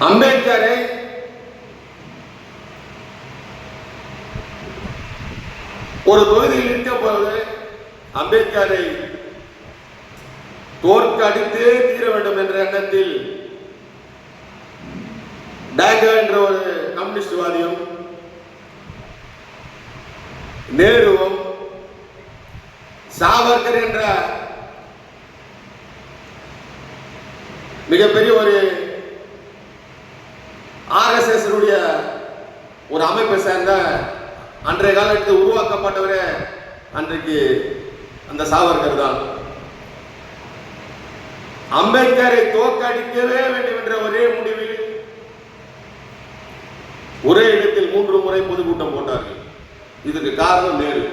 அம்பேத்கரை ஒரு தொகுதியில் நிற்கும்போது போது அம்பேத்கரை தோற்கடித்தே தீர வேண்டும் என்ற எண்ணத்தில் டேகோ என்ற ஒரு கம்யூனிஸ்ட்வாதியும் நேருவும் சாவர்கர் என்ற மிகப்பெரிய ஒரு ஆர்எஸ்எஸ்னுடைய ஒரு அமைப்பை சேர்ந்த அன்றைய காலத்தில் உருவாக்கப்பட்டவரே அன்றைக்கு அந்த சாவர்கர் தான். அம்பேத்கரை தோற்கடிக்கவே வேண்டும் என்ற ஒரே முடிவில் ஒரே இடத்தில் மூன்று முறை பொதுக்கூட்டம் போட்டார்கள். இதுக்கு காரணம் நேரு.